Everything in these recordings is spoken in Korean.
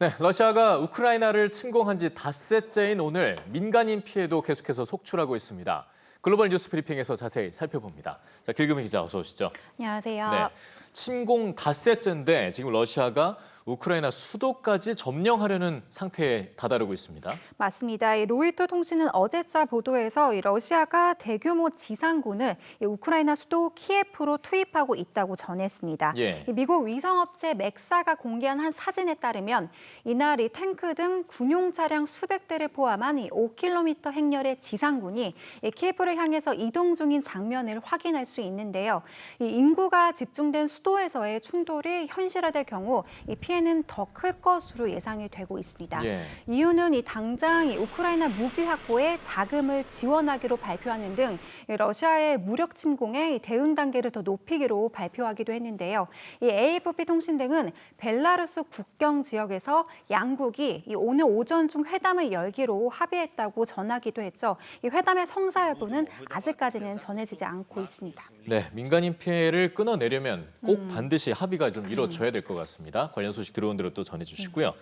네, 러시아가 우크라이나를 침공한 지 닷새째인 오늘 민간인 피해도 계속해서 속출하고 있습니다. 글로벌 뉴스 브리핑에서 자세히 살펴봅니다. 자, 길금희 기자 어서 오시죠. 안녕하세요. 네, 침공 닷새째인데 지금 러시아가 우크라이나 수도까지 점령하려는 상태에 다다르고 있습니다. 맞습니다. 이 로이터 통신은 어제자 보도에서 이 러시아가 대규모 지상군을 이 우크라이나 수도 키예프로 투입하고 있다고 전했습니다. 예. 이 미국 위성업체 맥사가 공개한 한 사진에 따르면 이날 이 탱크 등 군용 차량 수백 대를 포함한 이 5km 행렬의 지상군이 이 키예프를 향해서 이동 중인 장면을 확인할 수 있는데요. 이 인구가 집중된 수 도에서의 충돌이 현실화될 경우 이 피해는 더 클 것으로 예상이 되고 있습니다. 예. 이유는 이 당장 이 우크라이나 무기 확보에 자금을 지원하기로 발표하는 등이 러시아의 무력 침공에 이 대응 단계를 더 높이기로 발표하기도 했는데요. 이 AFP 통신 등은 벨라루스 국경 지역에서 양국이 이 오늘 오전 중 회담을 열기로 합의했다고 전하기도 했죠. 이 회담의 성사 여부는 아직까지는 전해지지 않고 있습니다. 네, 민간인 피해를 끊어내려면 꼭 음. 반드시 합의가 좀 이루어져야 될 것 같습니다. 관련 소식 들어온 대로 또 전해주시고요.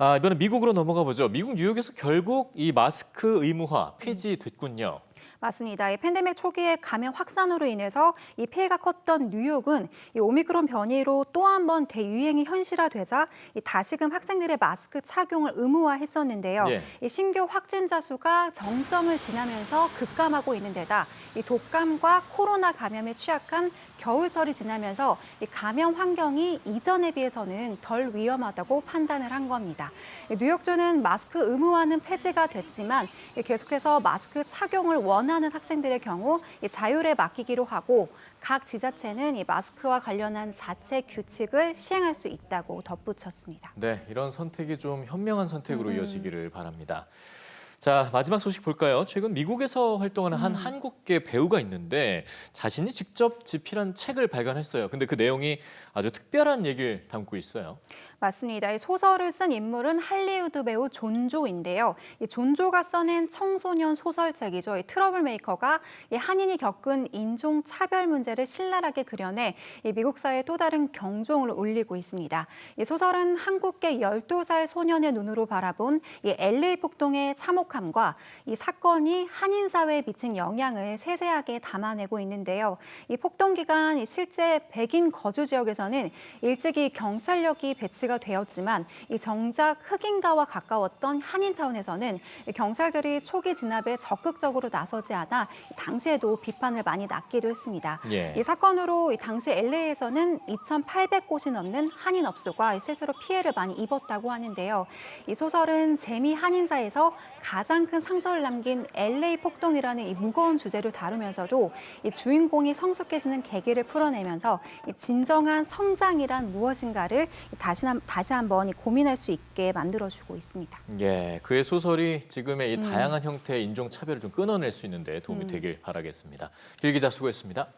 아, 이번엔 미국으로 넘어가 보죠. 미국 뉴욕에서 결국 이 마스크 의무화 폐지됐군요. 맞습니다. 이 팬데믹 초기에 감염 확산으로 인해서 이 피해가 컸던 뉴욕은 이 오미크론 변이로 또 한 번 대유행이 현실화되자 이 다시금 학생들의 마스크 착용을 의무화했었는데요. 예. 이 신규 확진자 수가 정점을 지나면서 급감하고 있는 데다 이 독감과 코로나 감염에 취약한 겨울철이 지나면서 이 감염 환경이 이전에 비해서는 덜 위험하다고 판단을 한 겁니다. 이 뉴욕주는 마스크 의무화는 폐지가 됐지만 이 계속해서 마스크 착용을 원 하는 학생들의 경우 이 자율에 맡기기로 하고 각 지자체는 이 마스크와 관련한 자체 규칙을 시행할 수 있다고 덧붙였습니다. 네, 이런 선택이 좀 현명한 선택으로 음. 이어지기를 바랍니다. 자, 마지막 소식 볼까요? 최근 미국에서 활동하는 음. 한 한국계 배우가 있는데 자신이 직접 집필한 책을 발간했어요. 근데 그 내용이 아주 특별한 얘기를 담고 있어요. 맞습니다. 이 소설을 쓴 인물은 할리우드 배우 존조인데요. 이 존조가 써낸 청소년 소설책이죠. 이 트러블 메이커가 이 한인이 겪은 인종 차별 문제를 신랄하게 그려내 이 미국 사회에 또 다른 경종을 울리고 있습니다. 이 소설은 한국계 12살 소년의 눈으로 바라본 이 LA 폭동의 참혹 함과 이 사건이 한인 사회에 미친 영향을 세세하게 담아내고 있는데요. 이 폭동 기간 이 실제 백인 거주 지역에서는 일찍이 경찰력이 배치가 되었지만 이 정작 흑인가와 가까웠던 한인타운에서는 이 경찰들이 초기 진압에 적극적으로 나서지 않아 당시에도 비판을 많이 낳기도 했습니다. 예. 이 사건으로 이 당시 LA에서는 2,800곳이 넘는 한인 업소가 실제로 피해를 많이 입었다고 하는데요. 이 소설은 재미 한인사에서 가장 큰 상처를 남긴 LA 폭동이라는 이 무거운 주제를 다루면서도 이 주인공이 성숙해지는 계기를 풀어내면서 이 진정한 성장이란 무엇인가를 다시 한, 다시 한번 이 고민할 수 있게 만들어주고 있습니다. 예, 그의 소설이 지금의 이 음. 다양한 형태의 인종 차별을 좀 끊어낼 수 있는데 도움이 되길 바라겠습니다. 길 기자 수고했습니다.